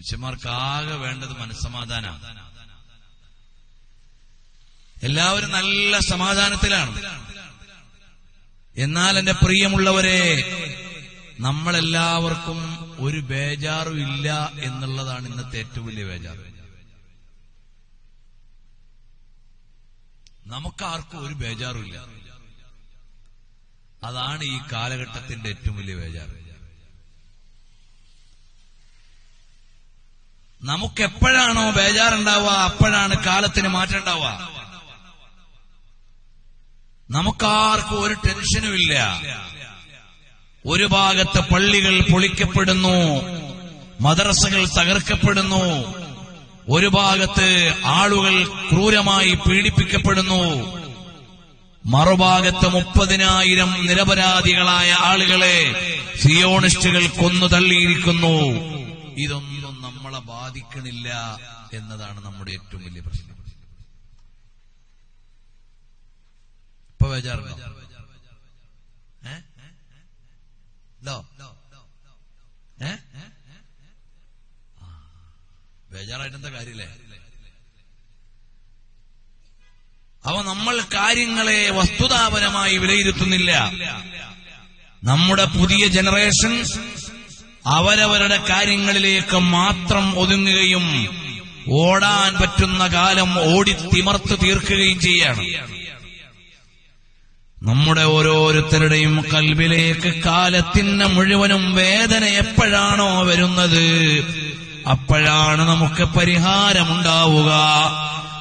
മനുഷ്യന്മാർക്ക് ആകെ വേണ്ടത് മനസ്സമാധാനമാണ് എല്ലാവരും നല്ല സമാധാനത്തിലാണ്. എന്നാൽ എന്റെ പ്രിയമുള്ളവരെ നമ്മളെല്ലാവർക്കും ഒരു ബേജാറും ഇല്ല എന്നുള്ളതാണ് ഇന്നത്തെ ഏറ്റവും വലിയ ബേജാർ നമുക്കാർക്കും ഒരു ബേജാറും ഇല്ല. അതാണ് ഈ കാലഘട്ടത്തിന്റെ ഏറ്റവും വലിയ ബേജാർ നമുക്കെപ്പോഴാണോ ബേജാറുണ്ടാവുക അപ്പോഴാണ് കാലത്തിന് മാറ്റം ഉണ്ടാവുക നമുക്കാർക്കും ഒരു ടെൻഷനും ഇല്ല. ഒരു ഭാഗത്ത് പള്ളികൾ പൊളിക്കപ്പെടുന്നു മദ്രസകൾ തകർക്കപ്പെടുന്നു ഒരു ഭാഗത്ത് ആളുകൾ ക്രൂരമായി പീഡിപ്പിക്കപ്പെടുന്നു. മറുഭാഗത്ത് മുപ്പതിനായിരം നിരപരാധികളായ ആളുകളെ സിയോണിസ്റ്റുകൾ കൊന്നു തള്ളിയിരിക്കുന്നു ഇതൊന്നും നമ്മളെ ബാധിക്കണില്ല എന്നതാണ് നമ്മുടെ ഏറ്റവും വലിയ പ്രശ്നം ഇപ്പൊ ബേജാറുണ്ടോ ഏ? ഇതോ? ഏ? ആ. ബേജാറായിട്ട് എന്താ കാര്യമില്ലേ അവ നമ്മൾ കാര്യങ്ങളെ വസ്തുതാപരമായി വിലയിരുത്തുന്നില്ല നമ്മുടെ പുതിയ ജനറേഷൻ അവരവരുടെ കാര്യങ്ങളിലേക്ക് മാത്രം ഒതുങ്ങുകയും ഓടാൻ പറ്റുന്ന കാലം ഓടിത്തിമർത്ത് തീർക്കുകയും ചെയ്യാണ്. നമ്മുടെ ഓരോരുത്തരുടെയും കൽവിലേക്ക് കാലത്തിന് മുഴുവനും വേദന എപ്പോഴാണോ വരുന്നത് അപ്പോഴാണ് നമുക്ക് പരിഹാരമുണ്ടാവുക.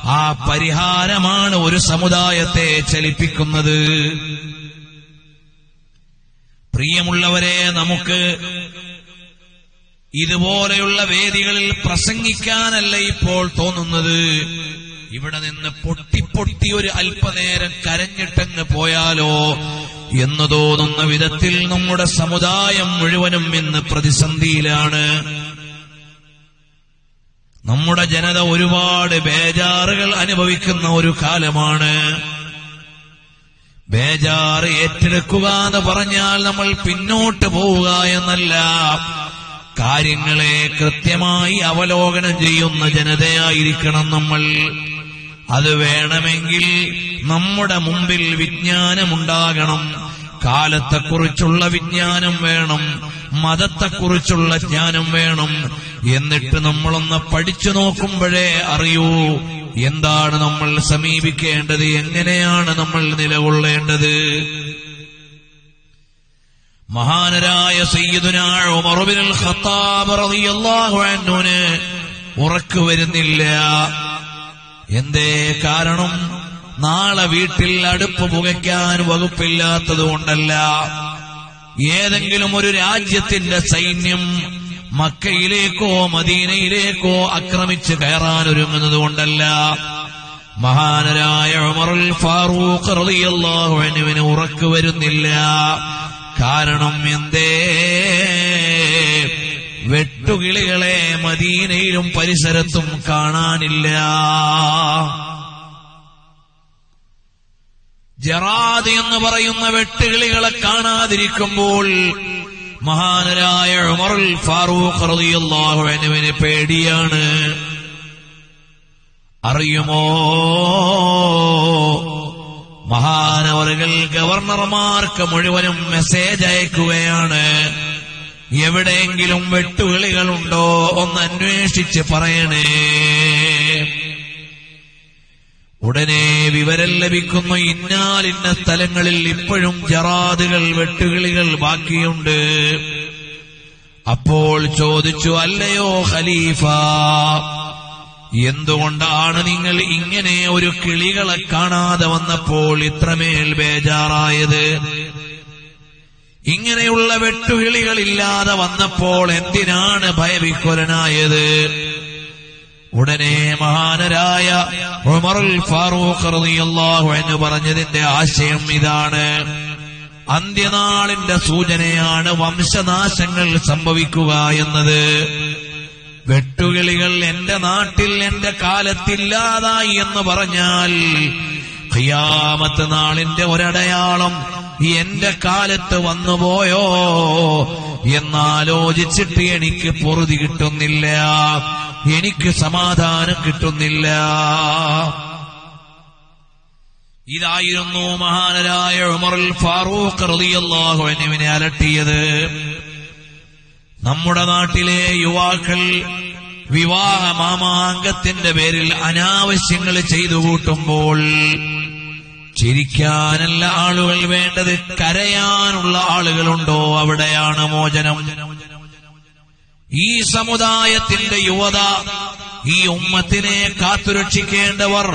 ആ പരിഹാരമാണ് ഒരു സമുദായത്തെ ചലിപ്പിക്കുന്നത്. പ്രിയമുള്ളവരെ നമുക്ക് ഇതുപോലെയുള്ള വേദികളിൽ പ്രസംഗിക്കാനല്ല ഇപ്പോൾ തോന്നുന്നത്. ഇവിടെ നിന്ന് പൊട്ടി പൊട്ടി ഒരു അല്പനേരം കരഞ്ഞിട്ടങ്ങ് പോയാലോ എന്ന് തോന്നുന്ന വിധത്തിൽ നമ്മുടെ സമുദായം മുഴുവനും ഇന്ന് പ്രതിസന്ധിയിലാണ്. നമ്മുടെ ജനത ഒരുപാട് ബേജാറുകൾ അനുഭവിക്കുന്ന ഒരു കാലമാണ്. ബേജാറ് ഏറ്റെടുക്കുക എന്ന് പറഞ്ഞാൽ നമ്മൾ പിന്നോട്ട് പോവുക എന്നല്ല. കാര്യങ്ങളെ കൃത്യമായി അവലോകനം ചെയ്യുന്ന ജനതയായിരിക്കണം നമ്മൾ. അത് വേണമെങ്കിൽ നമ്മുടെ മുമ്പിൽ വിജ്ഞാനമുണ്ടാകണം. കാലത്തെക്കുറിച്ചുള്ള വിജ്ഞാനം വേണം. മതത്തെക്കുറിച്ചുള്ള ജ്ഞാനം വേണം. എന്നിട്ട് നമ്മളൊന്ന് പഠിച്ചു നോക്കുമ്പോഴേ അറിയൂ എന്താണ് നമ്മൾ സമീപിക്കേണ്ടത്? എങ്ങനെയാണ് നമ്മൾ നിലകൊള്ളേണ്ടത്? മഹാനരായ സയ്യിദുനാ ഉമർ ഖത്താബ് റളിയല്ലാഹു ഉറക്കു വരുന്നില്ല. എന്തേ കാരണം? നാളെ വീട്ടിൽ അടുപ്പ് പുകയ്ക്കാൻ വകുപ്പില്ലാത്തത് കൊണ്ടല്ല. ഏതെങ്കിലും ഒരു രാജ്യത്തിന്റെ സൈന്യം മക്കയിലേക്കോ മദീനയിലേക്കോ ആക്രമിച്ച് കയറാൻ ഒരുങ്ങുന്നത് കൊണ്ടല്ല. മഹാനരായ ഉമറുൽ ഫാറൂഖ് റളിയല്ലാഹു അൻഹുവിന് ഉറക്കു വരുന്നില്ല. കാരണം എന്തേ? വെട്ടുകിളികളെ മദീനയിലും പരിസരത്തും കാണാനില്ല. ജറാദ് എന്ന് പറയുന്ന വെട്ടുകിളികളെ കാണാതിരിക്കുമ്പോൾ മഹാനരായ ഉമറുൽ ഫാറൂഖ് റളിയല്ലാഹു അൻഹുവിന് പേടിയാണ്. അറിയുമോ? മഹാനവറുകൾ ഗവർണർമാർക്ക് മുഴുവനും മെസ്സേജ് അയക്കുകയാണ്. എവിടെയെങ്കിലും വെട്ടുകിളികളുണ്ടോ ഒന്ന് അന്വേഷിച്ച് പറയണേ. ഉടനെ വിവരം ലഭിക്കുന്നു. ഇന്നാലിന്ന സ്ഥലങ്ങളിൽ ഇപ്പോഴും ജറാദുകൾ വെട്ടുകിളികൾ ബാക്കിയുണ്ട്. അപ്പോൾ ചോദിച്ചു അല്ലയോ ഖലീഫ? എന്തുകൊണ്ടാണ് നിങ്ങൾ ഇങ്ങനെ ഒരു കിളികളെ കാണാതെ വന്നപ്പോൾ ഇത്രമേൽ ബേജാറായത്? ഇങ്ങനെയുള്ള വെട്ടുകിളികളില്ലാതെ വന്നപ്പോൾ എന്തിനാണ് ഭയവിക്കുലനായത് ഉടനെ മഹാനരായ ഉമറുൽ ഫാറൂഖ് റളിയല്ലാഹു അൻഹു പറഞ്ഞതിന്റെ ആശയം ഇതാണ്. അന്ത്യനാളിന്റെ സൂചനയാണ് വംശനാശങ്ങൾ സംഭവിക്കുക എന്നത്. വെട്ടുകിളികൾ എന്റെ നാട്ടിൽ എന്റെ കാലത്തില്ലാതായി എന്ന് പറഞ്ഞാൽ ഖിയാമത്ത് നാളിന്റെ ഒരടയാളം എന്റെ കാലത്ത് വന്നുപോയോ എന്നാലോചിച്ചിട്ട് എനിക്ക് പൊറുതി കിട്ടുന്നില്ല. എനിക്ക് സമാധാനം കിട്ടുന്നില്ല. ഇതായിരുന്നു മഹാനരായ ഉമറുൽ ഫാറൂഖ് റളിയല്ലാഹു അൻഹുവിനെ അലട്ടിയത്. നമ്മുടെ നാട്ടിലെ യുവാക്കൾ വിവാഹ മാമാങ്കത്തിന്റെ പേരിൽ അനാവശ്യങ്ങൾ ചെയ്തു കൂട്ടുമ്പോൾ ചിരിക്കാനല്ല ആളുകൾ വേണ്ടത് കരയാനുള്ള ആളുകളുണ്ടോ അവിടെയാണ് മോചനം. ഈ സമുദായത്തിന്റെ യുവത ഈ ഉമ്മത്തിനെ കാത്തുരക്ഷിക്കേണ്ടവർ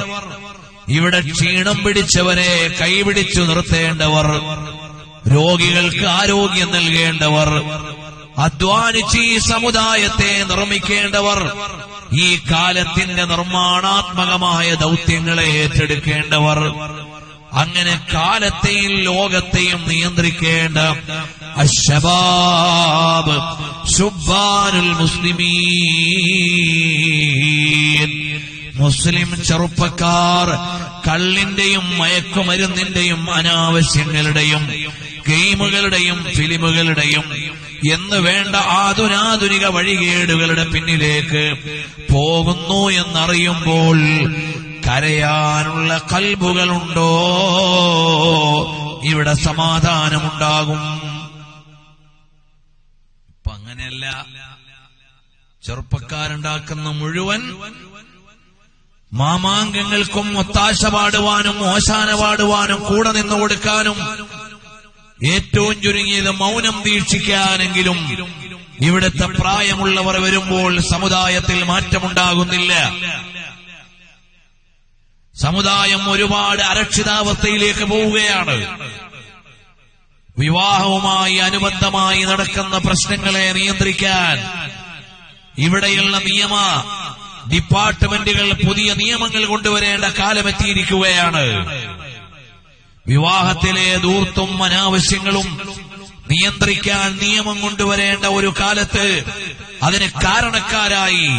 ഇവിടെ ക്ഷീണം പിടിച്ചവരെ കൈപിടിച്ചു നിർത്തേണ്ടവർ രോഗികൾക്ക് ആരോഗ്യം നൽകേണ്ടവർ അധ്വാനിച്ച് ഈ സമുദായത്തെ നിർമ്മിക്കേണ്ടവർ ഈ കാലത്തിന്റെ നിർമ്മാണാത്മകമായ ദൗത്യങ്ങളെ ഏറ്റെടുക്കേണ്ടവർ. അങ്ങനെ കാലത്തെയും ലോകത്തെയും നിയന്ത്രിക്കേണ്ട അശബാബ് സുബാനുൽ മുസ്ലിമീൻ. മുസ്ലിം ചെറുപ്പക്കാർ കള്ളിന്റെയും മയക്കുമരുന്നിന്റെയും അനാവശ്യങ്ങളുടെയും ഗെയിമുകളുടെയും ഫിലിമുകളുടെയും എന്ന് വേണ്ട ആധുനാധുനിക വഴികേടുകളുടെ പിന്നിലേക്ക് പോകുന്നു എന്നറിയുമ്പോൾ കരയാനുള്ള കൽബുകളുണ്ടോ? ഇവിടെ സമാധാനമുണ്ടാകും. അങ്ങനെയല്ല. ചെറുപ്പക്കാരുണ്ടാക്കുന്ന മുഴുവൻ മാമാങ്കങ്ങൾക്കും ഒത്താശ പാടുവാനും ഓശാന പാടുവാനും കൂടെ നിന്നു കൊടുക്കാനും ഏറ്റവും ചുരുങ്ങിയത് മൗനം ദീക്ഷിക്കാനെങ്കിലും ഇവിടുത്തെ പ്രായമുള്ളവർ വരുമ്പോൾ സമുദായത്തിൽ മാറ്റമുണ്ടാകുന്നില്ല. സമുദായം ഒരുപാട് അരക്ഷിതാവസ്ഥയിലേക്ക് പോവുകയാണ്. വിവാഹവുമായി അനുബന്ധമായി നടക്കുന്ന പ്രശ്നങ്ങളെ നിയന്ത്രിക്കാൻ ഇവിടെയുള്ള നിയമ ഡിപ്പാർട്ട്മെന്റുകൾ പുതിയ നിയമങ്ങൾ കൊണ്ടുവരേണ്ട കാലമെത്തിയിരിക്കുകയാണ്. വിവാഹത്തിലെ ദൂർത്തും അനാവശ്യങ്ങളും നിയന്ത്രിക്കാൻ നിയമം കൊണ്ടുവരേണ്ട ഒരു കാലത്ത് അതിന് കാരണക്കാരായി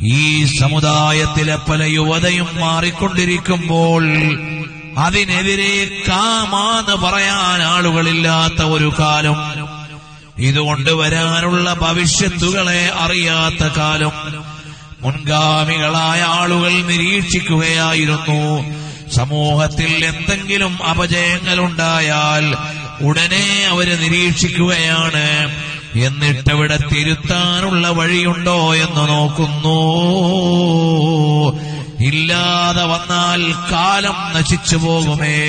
ഈ സമുദായത്തിലെ പല യുവതയും മാറിക്കൊണ്ടിരിക്കുമ്പോൾ അതിനെതിരെ കാമാന്ന് പറയാൻ ആളുകളില്ലാത്ത ഒരു കാലം. ഇതുകൊണ്ട് വരാനുള്ള ഭവിഷ്യത്തുകളെ അറിയാത്ത കാലം. മുൻഗാമികളായ ആളുകൾ നിരീക്ഷിക്കുകയായിരുന്നു. സമൂഹത്തിൽ എന്തെങ്കിലും അപജയങ്ങൾ അപജയങ്ങളുണ്ടായാൽ ഉടനെ അവർ നിരീക്ഷിക്കുകയാണ്. എന്നിട്ടവിടെ തിരുത്താനുള്ള വഴിയുണ്ടോ എന്ന് നോക്കുന്നു. ഇല്ലാതെ വന്നാൽ കാലം നശിച്ചു പോകുമേ.